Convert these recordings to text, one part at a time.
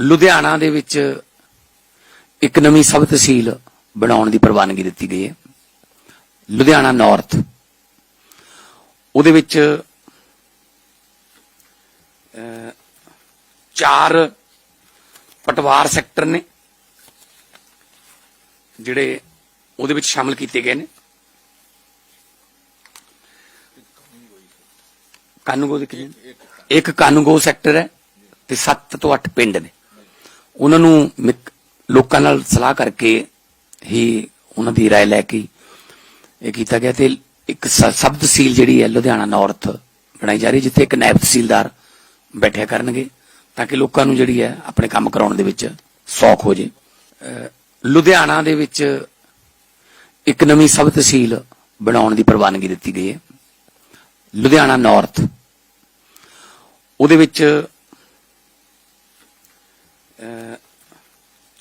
ਲੁਧਿਆਣਾ ਦੇ ਵਿੱਚ ਇੱਕ ਨਵੀਂ ਸਬ ਤਹਿਸੀਲ ਬਣਾਉਣ ਦੀ ਪ੍ਰਵਾਨਗੀ ਦਿੱਤੀ ਗਈ ਹੈ। ਲੁਧਿਆਣਾ ਨਾਰਥ ਉਹਦੇ ਵਿੱਚ ਚਾਰ ਪਟਵਾਰ ਸੈਕਟਰ ਨੇ, ਜਿਹੜੇ ਉਹਦੇ ਵਿੱਚ ਸ਼ਾਮਲ ਕੀਤੇ ਗਏ ਨੇ। ਕਾਨੂੰਗੋ ਦੇ ਕਿੰਨੇ ਇੱਕ ਕਾਨੂੰਗੋ ਸੈਕਟਰ ਹੈ। ਤੇ 7 ਤੋਂ 8 ਪਿੰਡ ਨੇ ਉਹਨਾਂ ਨੂੰ ਮਿਕ- ਲੋਕਾਂ ਨਾਲ ਸਲਾਹ ਕਰਕੇ ਹੀ ਉਹਨਾਂ ਦੀ رائے ਲੈ ਕੇ ਇਹ ਕੀਤਾ ਗਿਆ ਤੇ ਇੱਕ ਸ- ਸਬ ਤਹਿਸੀਲ ਜਿਹੜੀ ਹੈ ਲੁਧਿਆਣਾ ਨਾਰਥ ਬਣਾਈ ਜਾ ਰਹੀ ਹੈ, ਜਿੱਥੇ ਇੱਕ ਨਾਇਬ ਤਹਿਸੀਲਦਾਰ ਬੈਠਿਆ ਕਰਨਗੇ ਤਾਂ ਕਿ ਲੋਕਾਂ ਨੂੰ ਜਿਹੜੀ ਹੈ ਆਪਣੇ ਕੰਮ ਕਰਾਉਣ ਦੇ ਵਿੱਚ ਸੌਖ ਹੋ ਜੇ ਅਹ ਲੁਧਿਆਣਾ ਦੇ ਵਿੱਚ ਇੱਕ ਨਵੀਂ ਸਬ ਤਹਿਸੀਲ ਬਣਾਉਣ ਦੀ ਪ੍ਰਵਾਨਗੀ ਦਿੱਤੀ ਗਈ ਹੈ ਲੁਧਿਆਣਾ ਨਾਰਥ ਉਹਦੇ ਵਿੱਚ ਅਹ,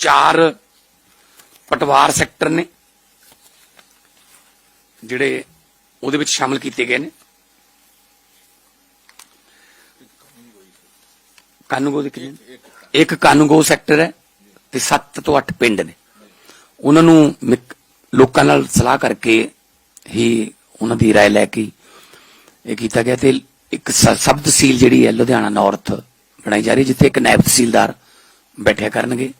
ਚਾਰ ਪਟਵਾਰ ਸੈਕਟਰ ਨੇ ਜਿਹੜੇ ਉਹਦੇ ਵਿੱਚ ਸ਼ਾਮਲ ਕੀਤੇ ਗਏ ਨੇ ਕਾਨੂੰਗੋ ਦੇ ਕਿੰਨੇ ਇੱਕ ਕਾਨੂੰਗੋ ਸੈਕਟਰ ਹੈ ਤੇ 7 ਤੋਂ 8 ਪਿੰਡ ਨੇ ਉਹਨਾਂ ਨੂੰ ਮਿਕ- ਲੋਕਾਂ ਨਾਲ ਸਲਾਹ ਕਰਕੇ ਹੀ ਉਹਨਾਂ ਦੀ رائے ਲੈ ਕੇ ਇਹ ਕੀਤਾ ਗਿਆ ਤੇ ਇੱਕ ਸ- ਸਬ ਤਹਿਸੀਲ ਜਿਹੜੀ ਹੈ ਲੁਧਿਆਣਾ ਨਾਰਥ ਬਣਾਈ ਜਾ ਰਹੀ ਹੈ, ਜਿੱਥੇ ਇੱਕ ਨਾਇਬ ਤਹਿਸੀਲਦਾਰ ਬੈਠਿਆ ਕਰਨਗੇ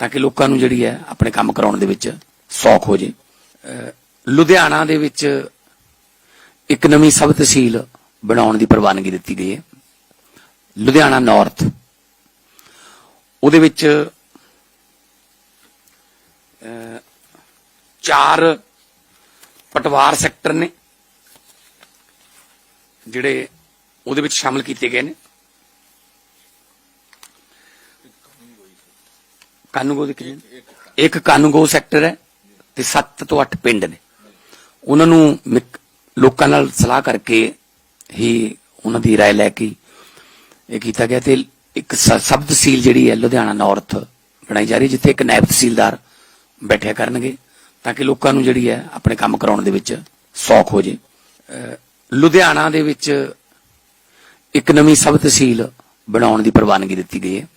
ਤਾਂ ਕਿ ਲੋਕਾਂ ਨੂੰ ਜਿਹੜੀ ਹੈ ਆਪਣੇ ਕੰਮ ਕਰਾਉਣ ਦੇ ਵਿੱਚ ਸੌਖ ਹੋ ਜੇ। ਲੁਧਿਆਣਾ ਦੇ ਵਿੱਚ ਇੱਕ ਨਵੀਂ ਸਬ ਤਹਿਸੀਲ ਬਣਾਉਣ ਦੀ ਪ੍ਰਵਾਨਗੀ ਦਿੱਤੀ ਗਈ ਹੈ। ਲੁਧਿਆਣਾ ਨਾਰਥ ਉਹਦੇ ਵਿੱਚ ਚਾਰ ਪਟਵਾਰ ਸੈਕਟਰ ਨੇ, ਜਿਹੜੇ ਉਹਦੇ ਵਿੱਚ ਸ਼ਾਮਲ ਕੀਤੇ ਗਏ ਨੇ। ਕਾਨੂੰਗੋ ਦੇ ਕਿੰਨੇ ਇੱਕ ਕਾਨੂੰਗੋ ਸੈਕਟਰ ਹੈ ਤੇ 7 ਤੋਂ 8 ਪਿੰਡ ਨੇ ਉਹਨਾਂ ਨੂੰ ਮਿਕ- ਲੋਕਾਂ ਨਾਲ ਸਲਾਹ ਕਰਕੇ ਹੀ ਉਹਨਾਂ ਦੀ رائے ਲੈ ਕੇ ਇਹ ਕੀਤਾ ਗਿਆ ਤੇ ਇੱਕ ਸ- ਸਬ ਤਹਿਸੀਲ ਜਿਹੜੀ ਹੈ ਲੁਧਿਆਣਾ ਨਾਰਥ ਬਣਾਈ ਜਾ ਰਹੀ ਹੈ, ਜਿੱਥੇ ਇੱਕ ਨਾਇਬ ਤਹਿਸੀਲਦਾਰ ਬੈਠਿਆ ਕਰਨਗੇ ਤਾਂ ਕਿ ਲੋਕਾਂ ਨੂੰ ਜਿਹੜੀ ਹੈ ਆਪਣੇ ਕੰਮ ਕਰਾਉਣ ਦੇ ਵਿੱਚ ਸੌਖ ਹੋ ਜੇ ਅਹ ਲੁਧਿਆਣਾ ਦੇ ਵਿੱਚ ਇੱਕ ਨਵੀਂ ਸਬ ਤਹਿਸੀਲ ਬਣਾਉਣ ਦੀ ਪ੍ਰਵਾਨਗੀ ਦਿੱਤੀ ਗਈ ਹੈ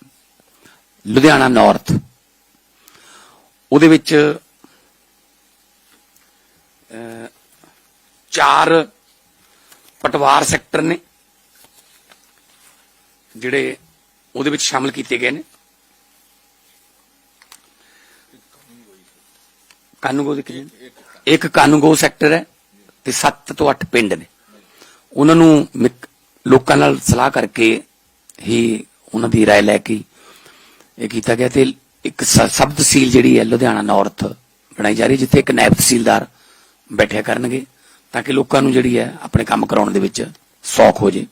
ਲੁਧਿਆਣਾ ਨਾਰਥ ਉਹਦੇ ਵਿੱਚ ਅਹ, ਚਾਰ ਪਟਵਾਰ ਸੈਕਟਰ ਨੇ ਜਿਹੜੇ ਉਹਦੇ ਵਿੱਚ ਸ਼ਾਮਲ ਕੀਤੇ ਗਏ ਨੇ ਕਾਨੂੰਗੋ ਦੇ ਕਿੰਨੇ ਇੱਕ ਕਾਨੂੰਗੋ ਸੈਕਟਰ ਹੈ ਤੇ 7 ਤੋਂ 8 ਪਿੰਡ ਨੇ ਉਹਨਾਂ ਨੂੰ ਮਿਕ- ਲੋਕਾਂ ਨਾਲ ਸਲਾਹ ਕਰਕੇ ਹੀ ਉਹਨਾਂ ਦੀ رائے ਲੈ ਕੇ ਇਹ ਕੀਤਾ ਗਿਆ ਤੇ ਇੱਕ ਸ- ਸਬ ਤਹਿਸੀਲ ਜਿਹੜੀ ਹੈ ਲੁਧਿਆਣਾ ਨਾਰਥ ਬਣਾਈ ਜਾ ਰਹੀ ਜਿੱਥੇ ਇੱਕ ਨਾਇਬ ਤਹਿਸੀਲਦਾਰ ਬੈਠਿਆ ਕਰਨਗੇ, ਤਾਂ ਕਿ ਲੋਕਾਂ ਨੂੰ ਜਿਹੜੀ ਹੈ ਆਪਣੇ ਕੰਮ ਕਰਾਉਣ ਦੇ ਵਿੱਚ ਸੌਖ ਹੋ ਜੇ।